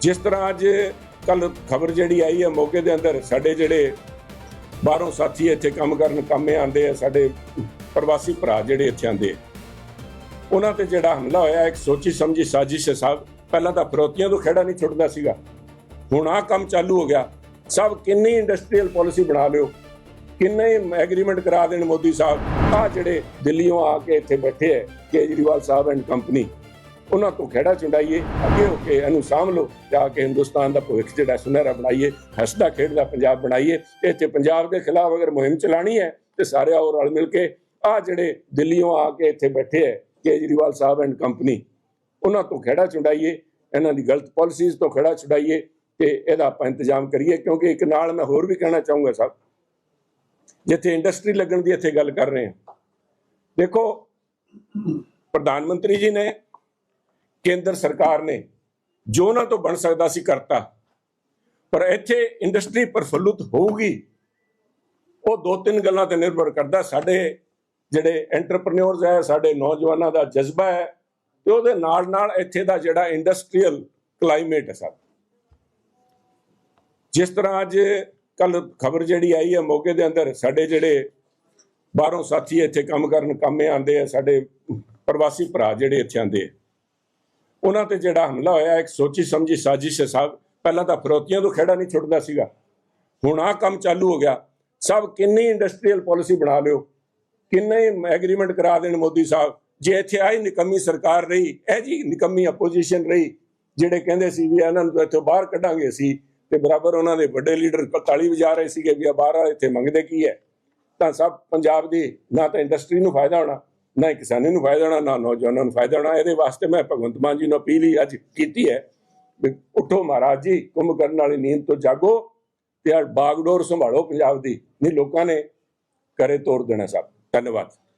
ਜਿਸ ਤਰ੍ਹਾਂ ਅੱਜ ਕੱਲ ਖਬਰ ਜਿਹੜੀ ਆਈ ਹੈ ਮੌਕੇ ਦੇ ਅੰਦਰ, ਸਾਡੇ ਜਿਹੜੇ ਬਾਹਰੋਂ ਸਾਥੀ ਇੱਥੇ ਕੰਮ ਕਰਨ, ਕੰਮੇ ਆਉਂਦੇ ਆ, ਸਾਡੇ ਪ੍ਰਵਾਸੀ ਭਰਾ ਜਿਹੜੇ ਇੱਥੇ ਆਉਂਦੇ ਆ। ਉਹਨਾਂ ਤੇ ਜਿਹੜਾ ਹਮਲਾ ਹੋਇਆ, ਇੱਕ ਸੋਚੀ ਸਮਝੀ ਸਾਜ਼ਿਸ਼ ਹੈ ਸਾਹਿਬ, ਪਹਿਲਾਂ ਤਾਂ ਫਰੋਤੀਆਂ ਤੋਂ ਖੇੜਾ ਨਹੀਂ ਛੁੱਟਦਾ ਸੀਗਾ। ਹੁਣ ਆਹ ਕੰਮ ਚਾਲੂ ਹੋ ਗਿਆ। ਸਭ ਕਿੰਨੀ ਇੰਡਸਟਰੀਅਲ ਪਾਲਿਸੀ ਬਣਾ ਲਿਓ, ਕਿੰਨੇ ਐਗਰੀਮੈਂਟ ਕਰਾ ਦੇਣ ਮੋਦੀ ਸਾਹਿਬ। ਆ ਜਿਹੜੇ ਦਿੱਲੀੋਂ ਆ ਕੇ ਇੱਥੇ ਬੈਠੇ ਹੈ ਕੇਜਰੀਵਾਲ ਸਾਹਿਬ ਐਂਡ ਕੰਪਨੀ ਉਹਨਾਂ ਤੋਂ ਖੇੜਾ ਚੁੰਡਾਈਏ, ਅੱਗੇ ਹੋ ਕੇ ਇਹਨੂੰ ਸਾਂਭ ਲਓ ਆ ਕੇ ਹਿੰਦੁਸਤਾਨ ਦਾ ਭਵਿੱਖ ਜਿਹੜਾ ਸੁਨਹਿਰਾ ਬਣਾਈਏ, ਹੱਸਦਾ ਖੇਡਦਾ ਪੰਜਾਬ ਬਣਾਈਏ ਇੱਥੇ ਪੰਜਾਬ ਦੇ ਖਿਲਾਫ ਅਗਰ ਮੁਹਿੰਮ ਚਲਾਣੀ ਹੈ, ਤੇ ਸਾਰੇ ਆਓ ਰਲ ਮਿਲ ਕੇ ਆ ਜਿਹੜੇ ਦਿੱਲੀੋਂ ਆ ਕੇ ਇੱਥੇ ਬੈਠੇ ਹੈ, ਕੇਜਰੀਵਾਲ ਸਾਹਿਬ ਐਂਡ ਕੰਪਨੀ, ਉਹਨਾਂ ਤੋਂ ਖੇੜਾ ਚੁੰਡਾਈਏ, ਇਹਨਾਂ ਦੀ ਗਲਤ ਪਾਲਿਸੀਜ਼ ਤੋਂ ਖੇੜਾ ਛੁਡਾਈਏ ਕਿ ਇਹਦਾ ਆਪਾਂ ਇੰਤਜ਼ਾਮ ਕਰੀਏ, ਕਿਉਂਕਿ ਇੱਕ ਨਾਲ ਮੈਂ ਹੋਰ ਵੀ ਕਹਿਣਾ ਚਾਹੂੰਗਾ ਸਾਹਿਬ ਜਿੱਥੇ ਇੰਡਸਟਰੀ ਲੱਗਣ ਦੀ ਇੱਥੇ ਗੱਲ ਕਰ ਰਹੇ ਹਾਂ। ਦੇਖੋ, ਪ੍ਰਧਾਨ ਮੰਤਰੀ ਜੀ ਨੇ ਕੇਂਦਰ ਸਰਕਾਰ ਨੇ ਜੋ ਉਹਨਾਂ ਤੋਂ ਬਣ ਸਕਦਾ ਸੀ ਕਰਤਾ। ਪਰ ਇੱਥੇ ਇੰਡਸਟਰੀ ਪ੍ਰਫੁੱਲਤ ਹੋਊਗੀ, ਉਹ ਦੋ ਤਿੰਨ ਗੱਲਾਂ ਤੇ ਨਿਰਭਰ ਕਰਦਾ। ਸਾਡੇ ਜਿਹੜੇ ਐਂਟਰਪ੍ਰੈਨਿਓਰਸ ਹੈ, ਸਾਡੇ ਨੌਜਵਾਨਾਂ ਦਾ ਜਜ਼ਬਾ ਹੈ ਤੇ ਉਹਦੇ ਨਾਲ ਨਾਲ ਇੱਥੇ ਦਾ ਜਿਹੜਾ ਇੰਡਸਟਰੀਅਲ ਕਲਾਈਮੇਟ ਹੈ ਸਭ। ਜਿਸ ਤਰ੍ਹਾਂ ਅੱਜ ਕੱਲ ਖਬਰ ਜਿਹੜੀ ਆਈ ਹੈ, ਮੌਕੇ ਦੇ ਅੰਦਰ ਸਾਡੇ ਜਿਹੜੇ ਬਾਹਰੋਂ ਸਾਥੀ ਇੱਥੇ ਕੰਮ ਕਰਨ, ਕੰਮੇ ਆਉਂਦੇ ਆ, ਸਾਡੇ ਪ੍ਰਵਾਸੀ ਭਰਾ ਜਿਹੜੇ ਇੱਥੇ ਆਉਂਦੇ ਆ। ਉਹਨਾਂ ਤੇ ਜਿਹੜਾ ਹਮਲਾ ਹੋਇਆ, ਇੱਕ ਸੋਚੀ ਸਮਝੀ ਸਾਜ਼ਿਸ਼ ਹੈ ਸਾਹਿਬ, ਪਹਿਲਾਂ ਤਾਂ ਫਰੋਤੀਆਂ ਤੋਂ ਖੇੜਾ ਨਹੀਂ ਛੁੱਟਦਾ ਸੀਗਾ। ਹੁਣ ਆਹ ਕੰਮ ਚਾਲੂ ਹੋ ਗਿਆ। ਸਭ ਕਿੰਨੀ ਇੰਡਸਟਰੀਅਲ ਪਾਲਿਸੀ ਬਣਾ ਲਿਓ। ਕਿੰਨੇ ਐਗਰੀਮੈਂਟ ਕਰਾ ਦੇਣ ਮੋਦੀ ਸਾਹਿਬ? ਜੇ ਇੱਥੇ ਆਈ ਨਿਕੰਮੀ ਸਰਕਾਰ ਰਹੀ, ਇਹ ਜੀ ਨਿਕੰਮੀ ਆਪੋਜੀਸ਼ਨ ਰਹੀ, ਜਿਹੜੇ ਕਹਿੰਦੇ ਸੀ ਵੀ ਇਹਨਾਂ ਨੂੰ ਇੱਥੋਂ ਬਾਹਰ ਕੱਢਾਂਗੇ ਸੀ ਤੇ ਬਰਾਬਰ ਉਹਨਾਂ ਦੇ ਵੱਡੇ ਲੀਡਰ ਤਾਲੀ ਵਜਾ ਰਹੇ ਸੀਗੇ ਵੀ ਆ ਬਾਹਰ ਇੱਥੇ ਮੰਗਦੇ ਕੀ ਹੈ? ਤਾਂ ਸਭ ਪੰਜਾਬ ਦੀ ਨਾ ਤਾਂ ਇੰਡਸਟਰੀ ਨੂੰ ਫਾਇਦਾ ਹੋਣਾ ਨਾ ਕਿਸਾਨੀ ਨੂੰ ਫਾਇਦਾ ਹੋਣਾ, ਨਾ ਨੌਜਵਾਨਾਂ ਨੂੰ ਫਾਇਦਾ ਹੋਣਾ। ਇਹਦੇ ਵਾਸਤੇ ਮੈਂ ਭਗਵੰਤ ਮਾਨ ਜੀ ਨੂੰ ਅਪੀਲ ਹੀ ਅੱਜ ਕੀਤੀ ਹੈ ਵੀ ਉੱਠੋ ਮਹਾਰਾਜ ਜੀ, ਕੁੰਭ ਕਰਨ ਵਾਲੀ ਨੀਂਦ ਤੋਂ ਜਾਗੋ ਤੇ ਬਾਗਡੋਰ ਸੰਭਾਲੋ ਪੰਜਾਬ ਦੀ। ਨਹੀਂ, ਲੋਕਾਂ ਨੇ ਕਰੇ ਤੋੜ ਦੇਣਾ ਸਭ। ਧੰਨਵਾਦ।